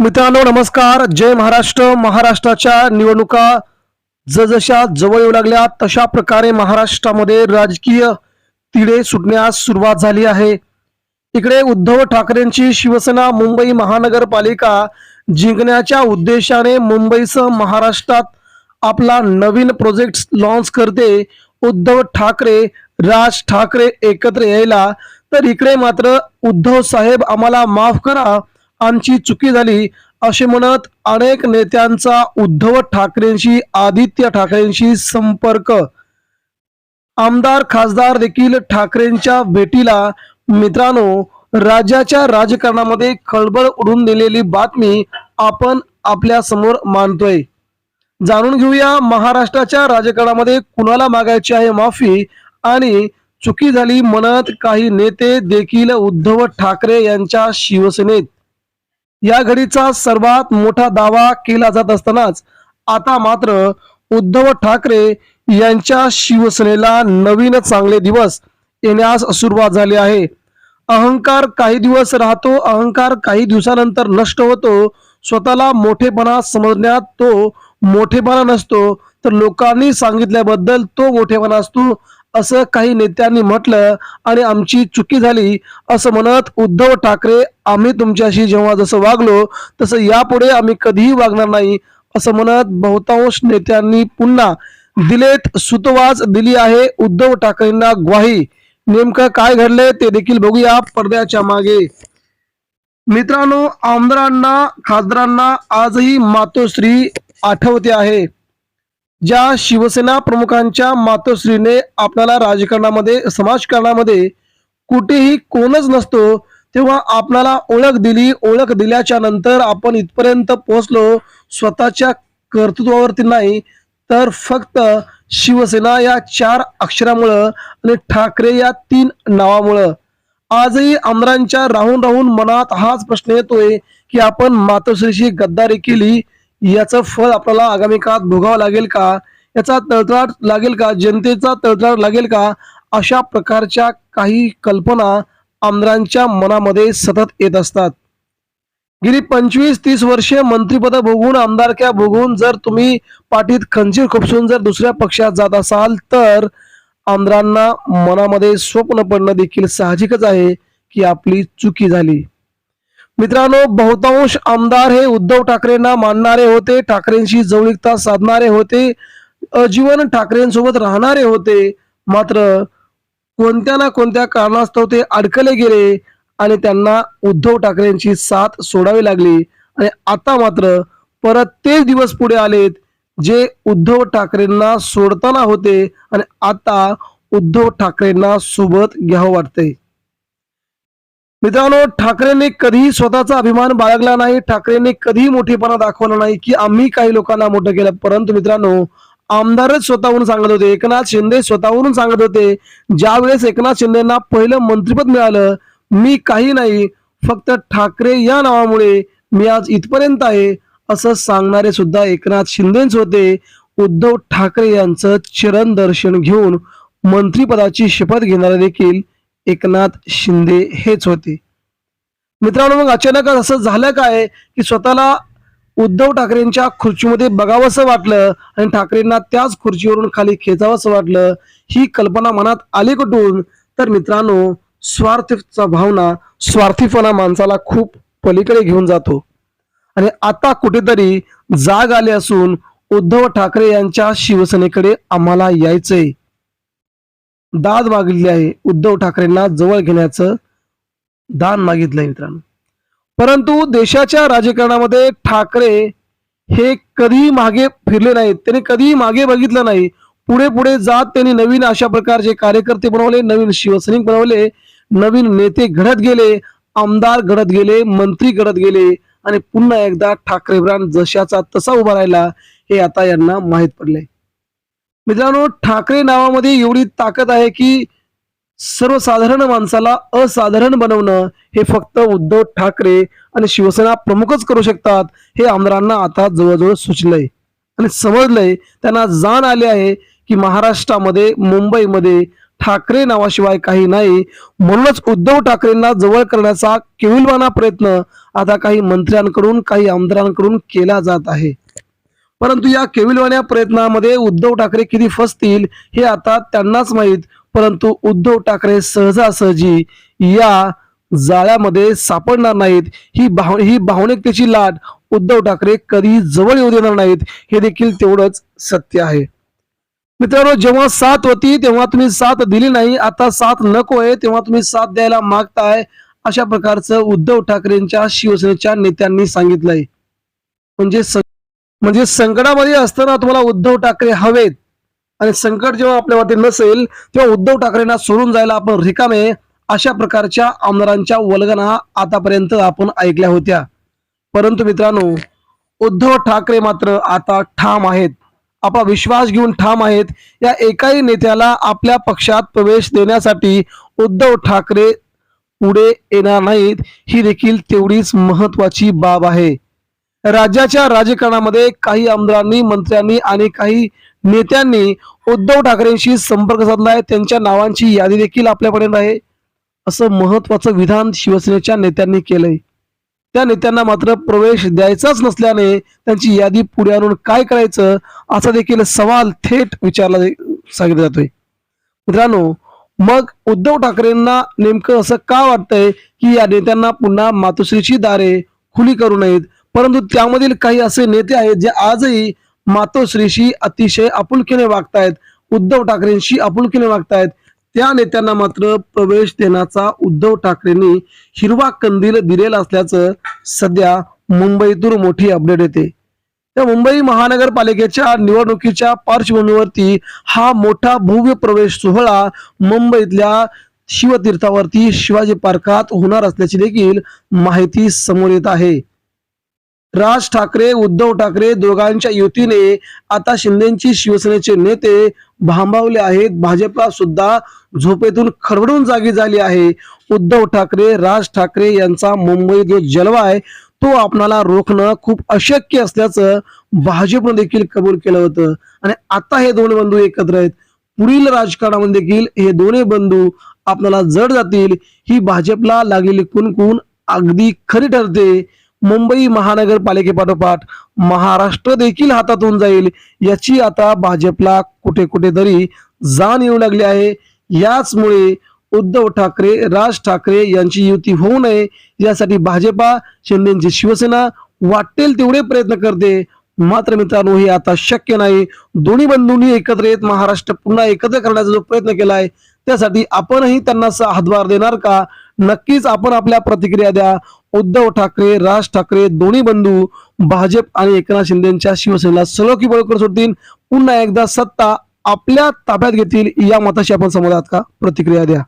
मित्रांनो नमस्कार. जय महाराष्ट्र. महाराष्ट्राच्या निवडणुका जसजशा जवळ येऊ लागल्या तशा प्रकारे महाराष्ट्रामध्ये राजकीय तिढे सुटण्यास सुरुवात झाली आहे. इकडे उद्धव ठाकरेंची शिवसेना मुंबई महानगरपालिका जिंकण्याच्या उद्देशाने मुंबईसह महाराष्ट्रात आपला नवीन प्रोजेक्ट लॉन्च करते उद्धव ठाकरे राज ठाकरे एकत्र यायला. तर इकडे मात्र उद्धव साहेब आम्हाला माफ करा. आमची चुकी झाली असे म्हणत अनेक नेत्यांचा उद्धव ठाकरेंशी आदित्य ठाकरेंशी संपर्क. आमदार खासदार देखील ठाकरेंच्या भेटीला. मित्रांनो राज्याच्या राजकारणामध्ये खळबळ उडून दिलेली बातमी आपण आपल्यासमोर मानतोय जाणून घेऊया महाराष्ट्राच्या राजकारणामध्ये कुणाला मागायची आहे माफी आणि चुकी झाली म्हणत काही नेते देखील उद्धव ठाकरे यांच्या शिवसेनेत. या घडीचा सर्वात मोठा दावा केला जात असतानाच आता मात्र उद्धव ठाकरे यांच्या शिवसेनेला नवीन चांगले दिवस येण्यास सुरुवात झाली आहे. अहंकार काही दिवस राहतो अहंकार काही दिवसानंतर नष्ट होतो. स्वतःला मोठेपणा समजण्यात तो मोठेपणा नसतो. तर लोकांनी सांगितल्याबद्दल तो मोठेपणा असतो. असं काही नेत्यांनी म्हटलं आणि आमची चुकी झाली असं म्हणत उद्धव ठाकरे आम्ही तुमच्याशी जेव्हा जसं वागलो तसं यापुढे आम्ही कधीही वागणार नाही असं म्हणत बहुतांश नेत्यांनी पुन्हा दिलेत सुतवाच दिली आहे उद्धव ठाकरेंना ग्वाही. नेमकं काय घडलंय ते देखील बघूया पडद्याच्या मागे. मित्रांनो आमदारांना खासदारांना आजही मातोश्री आठवते आहे. ज्या शिवसेना प्रमुखांच्या मातोश्रीने आपल्याला राजकारणामध्ये समाजकारणामध्ये कुठेही कोणच नसतो तेव्हा आपल्याला ओळख दिली ओळख दिल्याच्या नंतर आपण इथपर्यंत पोहोचलो स्वतःच्या कर्तृत्वावरती नाही तर फक्त शिवसेना या चार अक्षरामुळं आणि ठाकरे या तीन नावामुळं. आजही आमदारांच्या राहून राहून मनात हाच प्रश्न येतोय की आपण मातोश्रीशी गद्दारी केली याचं फळ आपल्याला आगामी काळात भोगावं लागेल का? याचा तळतळाट लागेल का? जनतेचा तळतळाट लागेल का? अशा प्रकारच्या काही कल्पना आमदारांच्या मनामध्ये सतत येत असतात. गेली पंचवीस तीस वर्षे मंत्रीपद भोगून आमदारक्या भोगून जर तुम्ही पाठीत खंजीर खुपसून जर दुसऱ्या पक्षात जात असाल तर आमदारांना मनामध्ये स्वप्न पडणं देखील साहजिकच आहे की आपली चुकी झाली. मित्रांनो बहुतांश आमदार हे उद्धव ठाकरेंना मानणारे होते ठाकरेंशी जवळीकता साधणारे होते आजीवन ठाकरेंसोबत राहणारे होते. मात्र कोणत्या ना कोणत्या कारणास्तव ते अडकले गेले आणि त्यांना उद्धव ठाकरेंची साथ सोडावी लागली. आणि आता मात्र परत तेच दिवस पुढे आलेत जे उद्धव ठाकरेंना सोडताना होते आणि आता उद्धव ठाकरेंना सोबत घ्यावं वाटतंय. मित्रांनो ठाकरेंनी कधीही स्वतःचा अभिमान बाळगला नाही. ठाकरेंनी कधीही मोठेपणा दाखवला नाही की आम्ही काही लोकांना मोठं केलं. परंतु मित्रांनो आमदारच स्वतःहून सांगत होते. एकनाथ शिंदे स्वतःहून सांगत होते ज्यावेळेस एकनाथ शिंदेना पहिलं मंत्रिपद मिळालं मी काही नाही. फक्त ठाकरे या नावामुळे मी आज इथपर्यंत आहे असं सांगणारे सुद्धा एकनाथ शिंदेच होते. उद्धव ठाकरे यांचं चरण दर्शन घेऊन मंत्रिपदाची शपथ घेणारे देखील एकनाथ शिंदे हेच होते. मित्रांनो मग अचानक असं झालं काय की स्वतःला उद्धव ठाकरेंच्या खुर्चीमध्ये बघावंसं वाटलं आणि ठाकरेंना त्याच खुर्चीवरून खाली खेचावंसं वाटलं ही कल्पना मनात आली कुठून? तर मित्रांनो स्वार्थीचा भावना स्वार्थीपणा माणसाला खूप पलीकडे घेऊन जातो. आणि आता कुठेतरी जाग आली असून उद्धव ठाकरे यांच्या शिवसेनेकडे आम्हाला यायचंय. दाद मागितली आहे. उद्धव ठाकरेंना जवळ घेण्याचं दान मागितलंय मित्रांनो. परंतु देशाच्या राजकारणामध्ये ठाकरे हे कधीही मागे फिरले नाहीत. त्यांनी कधीही मागे बघितलं नाही. पुढे पुढे जात त्यांनी नवीन अशा प्रकारचे कार्यकर्ते बनवले नवीन शिवसैनिक बनवले नवीन नेते घडत गेले आमदार घडत गेले मंत्री घडत गेले आणि पुन्हा एकदा ठाकरे ब्रांड जशाचा तसा उभा राहिला हे आता यांना माहीत पडले मित्रांनो ठाकरे नावामध्ये एवढी ताकद आहे की सर्वसाधारण माणसाला असाधारण बनवणं हे फक्त उद्धव ठाकरे आणि शिवसेना प्रमुखच करू शकतात हे आमदारांना आता जवळजवळ सुचलंय. आणि समजलंय त्यांना जाण आली आहे की महाराष्ट्रामध्ये मुंबईमध्ये ठाकरे नावाशिवाय काही नाही म्हणूनच उद्धव ठाकरेंना जवळ करण्याचा केविलवाना प्रयत्न आता काही मंत्र्यांकडून काही आमदारांकडून केला जात आहे. परंतु या केविलवाण्या प्रयत्नामध्ये उद्धव ठाकरे किती फसतील हे आता त्यांनाच माहीत. परंतु उद्धव ठाकरे सहजासहजी या जाळ्यामध्ये सापडणार नाहीत. ही भाव ही भावनिकतेची लाट उद्धव ठाकरे कधी जवळ येऊ देणार नाहीत. हे देखील तेवढंच सत्य आहे. मित्रांनो जेव्हा साथ होती तेव्हा तुम्ही साथ दिली नाही. आता साथ नको आहे तेव्हा तुम्ही साथ द्यायला मागताय अशा प्रकारचं उद्धव ठाकरेंच्या शिवसेनेच्या नेत्यांनी सांगितलंय. म्हणजे म्हणजे संकटामध्ये असताना तुम्हाला उद्धव ठाकरे हवेत. आणि संकट जेव्हा आपल्यावरती नसेल तेव्हा उद्धव ठाकरेंना सोडून जायला आपण रिकामे अशा प्रकारच्या आमदारांच्या वल्गना आतापर्यंत आपण ऐकल्या होत्या. परंतु मित्रांनो उद्धव ठाकरे मात्र आता ठाम आहेत. आपला विश्वास घेऊन ठाम आहेत. या एकाही नेत्याला आपल्या पक्षात प्रवेश देण्यासाठी उद्धव ठाकरे पुढे येणार नाहीत. ही देखील तेवढीच महत्वाची बाब आहे. राज्याच्या राजकारणामध्ये काही आमदारांनी मंत्र्यांनी आणि काही नेत्यांनी उद्धव ठाकरेंशी संपर्क साधलाय. त्यांच्या नावांची यादी देखील आपल्यापर्यंत आहे. असं महत्वाचं विधान शिवसेनेच्या नेत्यांनी केलंय. त्या नेत्यांना मात्र प्रवेश द्यायचाच नसल्याने त्यांची यादी पुढे आणून काय करायचं असा देखील सवाल थेट विचारला सांगितला जातोय. मित्रांनो मग उद्धव ठाकरेंना नेमकं असं का वाटतंय की या नेत्यांना पुन्हा मातोश्रीची दारे खुली करू नयेत? परंतु त्यामधील काही असे नेते आहेत जे आजही मातोश्रीशी अतिशय आपुलकीने वागतायत उद्धव ठाकरेंशी आपुलकीने वागतायत. त्या नेत्यांना मात्र प्रवेश देण्याचा उद्धव ठाकरेंनी हिरवा कंदील दिलेला असल्याचं सध्या मुंबईतून मोठी अपडेट येते. त्या मुंबई महानगरपालिकेच्या निवडणुकीच्या पार्श्वभूमीवरती हा मोठा भव्य प्रवेश सोहळा मुंबईतल्या शिवतीर्थावरती शिवाजी पार्कात होणार असल्याची देखील माहिती समोर येत आहे. राज ठाकरे उद्धव ठाकरे दोघांच्या युतीने आता शिंदेची शिवसेनेचे नेते भांबावले आहेत. भाजपा सुद्धा झोपेतून खरवडून जागी झाली आहे. उद्धव ठाकरे राज ठाकरे यांचा मुंबईत जो जलवा आहे तो आपणाला रोखणं खूप अशक्य असल्याचं भाजपनं देखील कबूल केलं होतं. आणि आता हे दोन बंधू एकत्र आहेत. पुढील राजकारणामध्ये देखील हे दोन्ही बंधू आपल्याला जड जातील. ही भाजपला लागलेली कुणकुण अगदी खरी ठरते. मुंबई महानगरपालिकेपाठोपाठ महाराष्ट्र देखील हातातून जाईल याची आता भाजपला कुठे कुठेतरी जाण येऊ लागली आहे. याचमुळे उद्धव ठाकरे राज ठाकरे यांची युती होऊ नये यासाठी भाजपा शिंदेची शिवसेना वाटेल तेवढे प्रयत्न करते. मात्र मित्रांनो हे आता शक्य नाही. दोन्ही बंधूंनी एकत्र येत महाराष्ट्र पुन्हा एकत्र करण्याचा जो प्रयत्न केलाय त्यासाठी आपणही त्यांना हातभार देणार का? नक्कीच आपण आपल्या प्रतिक्रिया द्या. उद्धव ठाकरे राज ठाकरे दोन्ही बंधू भाजप आणि एकनाथ शिंदेच्या शिवसेनेला सलोखी बळकर सोडतील. पुन्हा एकदा सत्ता आपल्या ताब्यात घेतील. या मताशी आपण समजतात का? प्रतिक्रिया द्या.